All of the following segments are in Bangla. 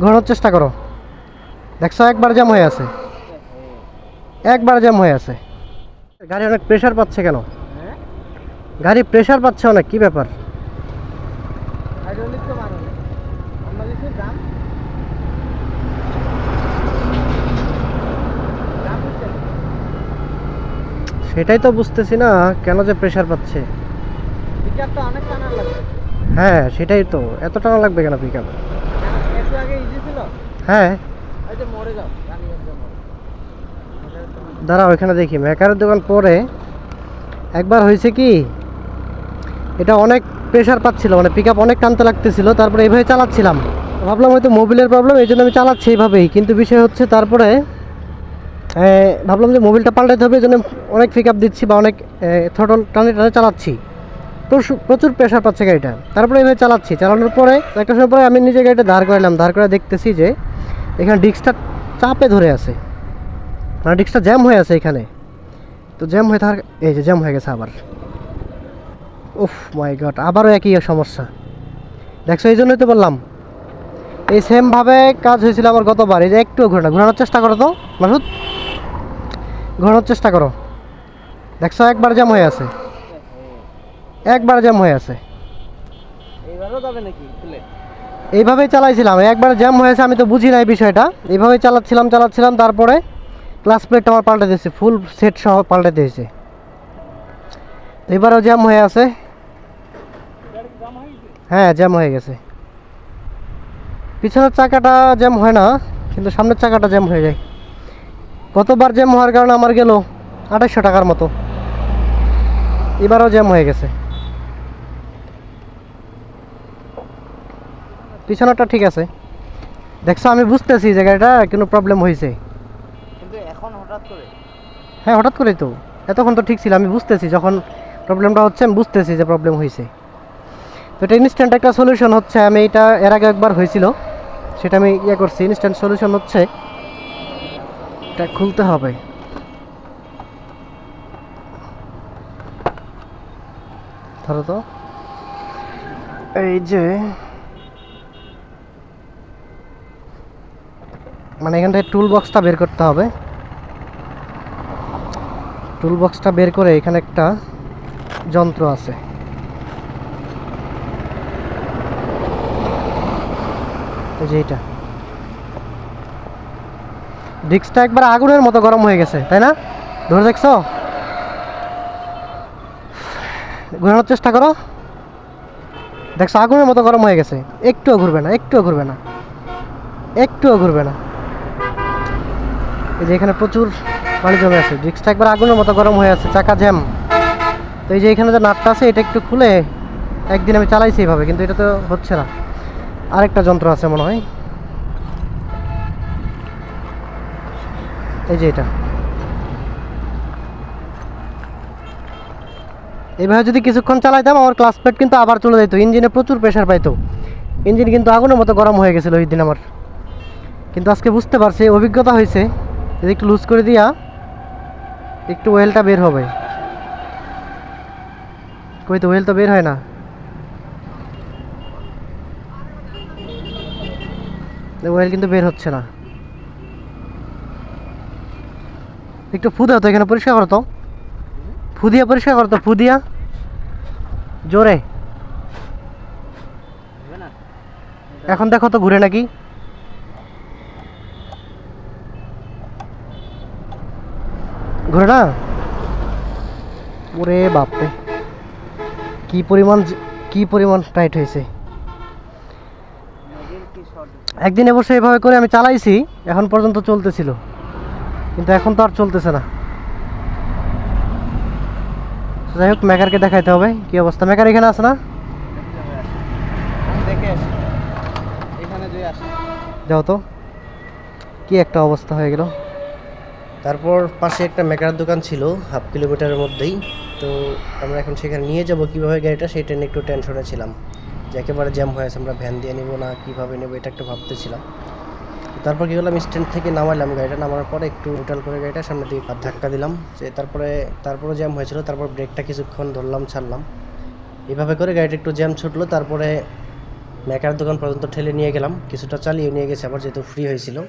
ঘোরানোর চেষ্টা করো। দেখছ একবার জ্যাম হয়ে আছে। একবার জ্যাম হয়ে আছে। গাড়ি অনেক প্রেশার পাচ্ছে কেন? গাড়ি প্রেশার পাচ্ছে অনেক কি ব্যাপার। সেটাই তো বুঝতেছি না কেন যে প্রেশার পাচ্ছে? টানা হ্যাঁ সেটাই তো। এত টাকা লাগবে কেন পিক কেন একটু আগে ইজি ছিল হ্যাঁ। ওই যে মরে যাও রানীগঞ্জে মরে। দাঁড়া ওইখানে দেখি। মেকারের দোকান পরে একবার হয়েছে কি এটা অনেক প্রেশার পাচ্ছিল মানে পিক অনেক টানতে লাগতেছিল তারপরে এইভাবে চালাচ্ছিলাম। ভাবলাম হয়তো মোবিলের প্রবলেম এই জন্য আমি চালাচ্ছি এইভাবেই। কিন্তু বিষয় হচ্ছে তারপরে ভাবলাম যে মোবিলটা পাল্টাতে হবে এই জন্য অনেক পিক আপ দিচ্ছি বা অনেক থটল টানে টানে চালাচ্ছি। প্রচুর প্রেশার পাচ্ছে গাড়িটা। তারপরে এভাবে চালাচ্ছি। চালানোর পরে একটা সময় পরে আমি নিজে গাড়িটা দাঁড় করালাম দাঁড় করে দেখতেছি যে এখানে ডিস্কটা চাপে ধরে আছে। মানে ডিস্কটা জ্যাম হয়ে আছে এখানে। তো জ্যাম হয়ে থাকার এই যে জ্যাম হয়ে গেছে আবার। উফ মাই গড আবারও একই সমস্যা। দেখছ, এই জন্যই তো বললাম। এই সেমভাবে কাজ হয়েছিল আমার গতবার। এই যে একটু ঘোরানো ঘোরানোর চেষ্টা করো তো। মাসুদ, ঘোরানোর চেষ্টা করো। দেখছ, একবার জ্যাম হয়ে আছে। একবার জ্যাম হয়ে আছে। এইবারও যাবে নাকি খুলে? এইভাবেই চালাইছিলাম একবার জ্যাম হয়েছে আমি তো বুঝি নাই বিষয়টা। এইভাবেই চালাচ্ছিলাম চালাচ্ছিলাম তারপরে ক্লাস প্লেটটা আমার পাল্টে দিয়েছে ফুল সেট সহ পাল্টে দিয়েছে। এবারও জ্যাম হয়ে আছে। হ্যাঁ জ্যাম হয়ে গেছে। পিছনের চাকাটা জ্যাম হয় না কিন্তু সামনের চাকাটা জ্যাম হয়ে যায়। কতবার জ্যাম হওয়ার কারণে আমার গেল আঠাশশো টাকার মতো। এবারও জ্যাম হয়ে গেছে। পিছনেরটা ঠিক আছে। দেখছ আমি বুঝতেছি যে গাড়িটা কোনো প্রবলেম হয়েছে কিন্তু এখন হঠাৎ করে? হ্যাঁ হঠাৎ করেই তো। এতক্ষণ তো ঠিক ছিল আমি বুঝতেছি। যখন প্রবলেমটা হচ্ছে আমি বুঝতেছি যে প্রবলেম হয়েছে তো এটা ইনস্ট্যান্ট একটা সলিউশন হচ্ছে। আমি এটা এর আগে একবার হয়েছিল। সেটা আমি ইয়ে করছি। ইনস্ট্যান্ট সলিউশন হচ্ছে এটা খুলতে হবে। ধরো তো। এই যে মানে এখান থেকে টুল বক্সটা বের করতে হবে। টুল বক্সটা বের করে এখানে একটা যন্ত্র আছে। এই যে এটা ডিস্কটা একবার আগুনের মতো গরম হয়ে গেছে, তাই না? ধরে দেখছ? ঘোরানোর চেষ্টা করো। দেখছ আগুনের মতো গরম হয়ে গেছে। একটুও ঘুরবে না, একটুও ঘুরবে না। একটুও ঘুরবে না। এই যে এখানে প্রচুর পানি জমে আছে। ডিস্কটা একবার আগুনের মতো গরম হয়ে আছে, চাকা জ্যাম। তো এই যে এখানে যে নাটটা আছে, এটা একটু খুলে একদিন আমি চালাইছি এইভাবে কিন্তু এটা তো হচ্ছে না। আরেকটা যন্ত্র আছে মনে হয়। এই যে এটা। এইভাবে যদি কিছুক্ষণ চালাইতাম, আমার ক্লাস প্লেট কিন্তু আবার চলে যেত ইঞ্জিনে প্রচুর প্রেশার পাইতো। ইঞ্জিন কিন্তু আগুনের মতো গরম হয়ে গেছিল ওই দিন আমার। কিন্তু আজকে বুঝতে পারছি, অভিজ্ঞতা হয়েছে। একটু লুজ করে দিয়া, একটু ওয়েলটা বের হবে। কই তো ওয়েল তো বের হয় না। ওয়েল কিন্তু বের হচ্ছে না। একটু ফু দাও তো, এখানে পরিষ্কার করতো তো। ফু দিয়া, পরিষ্কার করতো তো, ফু দিয়া। জোরে। এখন দেখো তো ঘুরে নাকি? ঘুরে ওরে বাপরে। কি পরিমাণ কি পরিমাণ টাইট হয়েছে। একদিন অবশ্য এভাবে করে আমি চালাইছি, এখন পর্যন্ত চলতেছিল। কিন্তু এখন তো আর চলতেছে না। যাই হোক, মেকারকে দেখাইতে হবে। কি অবস্থা? মেকার এখানে আছে না? যাও তো। কি একটা অবস্থা হয়ে গেল। তারপর পাশে একটা মেকার দোকান ছিল, হাফ কিলোমিটারের মধ্যেই। তো আমরা এখন সেখানে নিয়ে যাব, কীভাবে গাড়িটা সেটা নিয়ে একটু টেনশনে ছিলাম। যে একেবারে জ্যাম হয়ে আছে, আমরা ভ্যান দিয়ে নেব না, কীভাবে নেব, এটা একটু ভাবতেছিলাম। তারপর কী করলাম স্ট্যান্ড থেকে নামাইলাম গাড়িটা, নামার পরে একটু নিউট্রাল করে গাড়িটা সামনে হাত ধাক্কা দিলাম। যে তারপরে তারপরে জ্যাম হয়েছিল, তারপর ব্রেকটা কিছুক্ষণ ধরলাম, ছাড়লাম। এভাবে করে গাড়িটা একটু জ্যাম ছুটলো, তারপরে মেকার দোকান পর্যন্ত ঠেলে নিয়ে গেলাম। কিছুটা চালিয়ে নিয়ে গেছে, আবার যেহেতু ফ্রি হয়েছিল।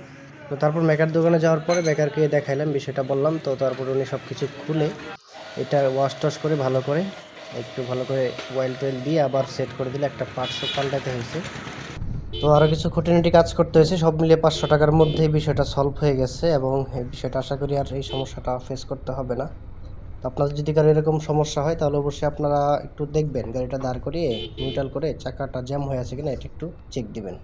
তো তারপর মেকার দোকানে যাওয়ার পরে মেকারকে দেখাইলাম, বিষয়টা বললাম। তো তারপর উনি সব কিছু খুলে এটা ওয়াশ টশ করে ভালো করে একটু ভালো করে অয়েল টয়েল দিয়ে আবার সেট করে দিলে একটা পার্টসও পাল্টাতে হয়েছে। তো আরও কিছু খুঁটিনাটি কাজ করতে হয়েছে, সব মিলিয়ে পাঁচশো টাকার মধ্যে এই বিষয়টা সলভ হয়ে গেছে এবং এই বিষয়টা আশা করি আর এই সমস্যাটা ফেস করতে হবে না। তো আপনাদের যদি কারও এরকম সমস্যা হয়, তাহলে অবশ্যই আপনারা একটু দেখবেন। গাড়িটা দাঁড় করিয়ে নিউট্রাল করে চাকাটা জ্যাম হয়ে আছে কিনা এটা একটু চেক দিবেন।